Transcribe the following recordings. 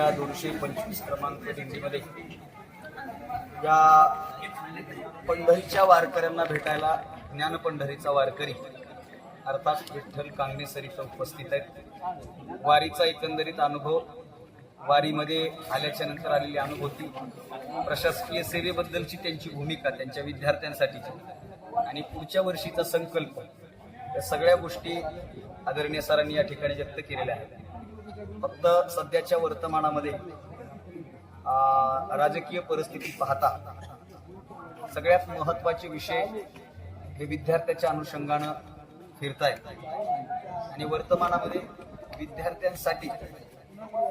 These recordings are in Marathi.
या दोनशे पंचवीस क्रमांक दिंडीमध्ये या पंढरीच्या वारकऱ्यांना भेटायला ज्ञान पंढरीचा वारकरी अर्थात विठ्ठल कांगणे सर उपस्थित आहेत. वारीचा एकंदरीत अनुभव वारीमध्ये आल्याच्यानंतर आलेली अनुभूती प्रशासकीय सेवेबद्दलची त्यांची भूमिका त्यांच्या विद्यार्थ्यांसाठीची आणि पुढच्या वर्षीचा संकल्प या सगळ्या गोष्टी आदरणीय सरांनी या ठिकाणी व्यक्त केलेल्या आहेत. फक्त सध्याच्या वर्तमानामध्ये राजकीय परिस्थिती पाहता सगळ्यात महत्त्वाचे विषय हे विद्यार्थ्याच्या अनुषंगानं फिरतायत. आणि वर्तमानामध्ये विद्यार्थ्यांसाठी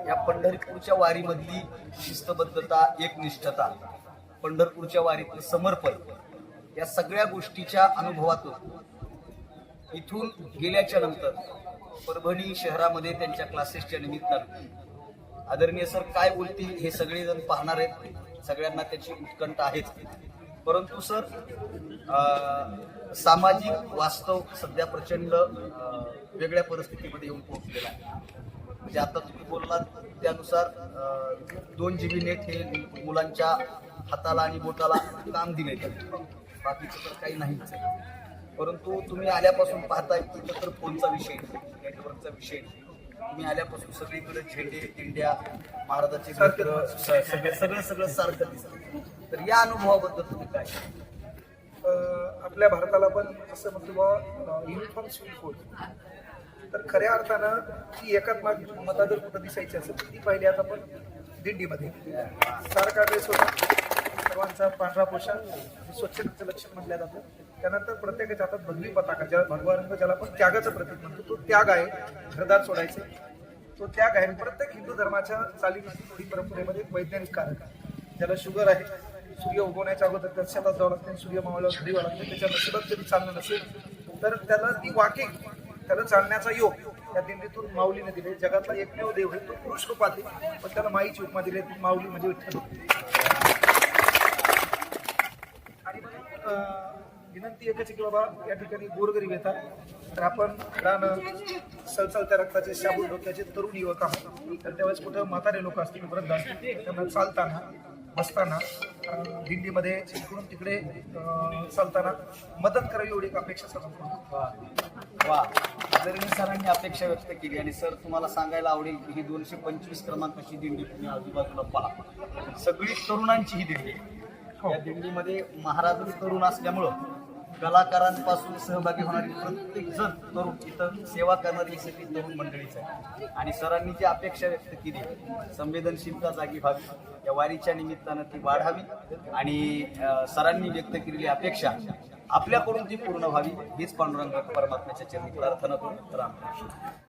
या पंढरपूरच्या वारीमधली शिस्तबद्धता एकनिष्ठता पंढरपूरच्या वारीतलं समर्पण या सगळ्या गोष्टीच्या अनुभवातून इथून गेल्याच्यानंतर परभणी शहरामध्ये त्यांच्या क्लासेसच्या निमित्तानं. आदरणीय सर काय बोलतील हे सगळेजण पाहणार आहेत. सगळ्यांना त्याची उत्कंठ आहेच. परंतु सर सामाजिक वास्तव सध्या प्रचंड वेगळ्या परिस्थितीमध्ये येऊन पोहोचलेला आहे. म्हणजे आता तुम्ही बोललात त्यानुसार दोन जी बी नेट हे मुलांच्या हाताला आणि बोटाला काम दिले बाकीचं तर काही नाहीच आहे. परंतु तुम्ही आल्यापासून पाहताय की तर फोनचा विषय नेटवर्कचा विषय. तुम्ही आल्यापासून सगळीकडे झेंडे इंडिया महाराजाचे सगळं सगळं सगळं सारखं दिसतं तर या अनुभवाबद्दल तुम्ही काय? आपल्या भारताला पण जसं म्हणतो बा युनिफॉर्म सिव्हिल कोड तर खऱ्या अर्थानं ती एकात्मक मता जर कुठं दिसायची असेल ती पाहिली आता आपण दिंडीमध्ये. सारखा ड्रेस होता. त्यांचा पांढरा पोशाख स्वच्छतेचं लक्षण म्हटलं जातं. त्यानंतर प्रत्येकाच्या हातात भगवी पताका ज्या भगवा रंग ज्याला आपण त्यागाचं प्रतीक म्हणतो तो त्याग आहे घरदार सोडायचे. तो त्याग आहे प्रत्येक हिंदू धर्माच्या चालीरीती थोडी परंपरेमध्ये एक वैज्ञानिक कारक आहे ज्याला शुगर आहे सूर्य उगवण्याच्या अगोदर त्या शेतात जावं लागते सूर्य मावळावर घरी व्हावं लागते त्याच्या नशिबात जरी चालणं नसेल तर त्याला ती वाकिंग त्याला चालण्याचा योग त्या दिंडीतून माऊलीने दिले. जगातला एकमेव देव आहे तो पुरुष रूपात पण त्याला माईची उपमा दिली ती माऊली म्हणजे विठ्ठल. विनंती एकच आहे की बाबा या ठिकाणी गोरगरीब येतात तर आपण रान सळसळत्या रक्ताचे शाबूत डोक्याचे तरुण युवक आहोत. तर त्यावेळेस कुठं म्हातारे लोक असतील वृद्ध असतील त्यांना चालताना बसताना दिंडीमध्ये इकडून तिकडे चालताना मदत करावी एवढी अपेक्षा वा आदरणीय सरांनी अपेक्षा व्यक्त केली आणि सर तुम्हाला सांगायला आवडेल की ही दोनशे पंचवीस क्रमांकाची दिंडी तुम्ही आजूबाजूला पहा. सगळी तरुणांची ही दिंडी आहे. या दिंडीमध्ये महाराज तरुण असल्यामुळं कलाकारांपासून सहभागी होणारी प्रत्येक जण तरुण इथं सेवा करणारी सगळी तरुण मंडळीच आहे. आणि सरांनी जी अपेक्षा व्यक्त केली संवेदनशीलता जागी व्हावी या वारीच्या निमित्तानं ती वाढावी आणि सरांनी व्यक्त केलेली अपेक्षा आपल्याकडून ती पूर्ण व्हावी हीच पांडुरंग परमात्म्याच्या चरणी प्रार्थना करून राम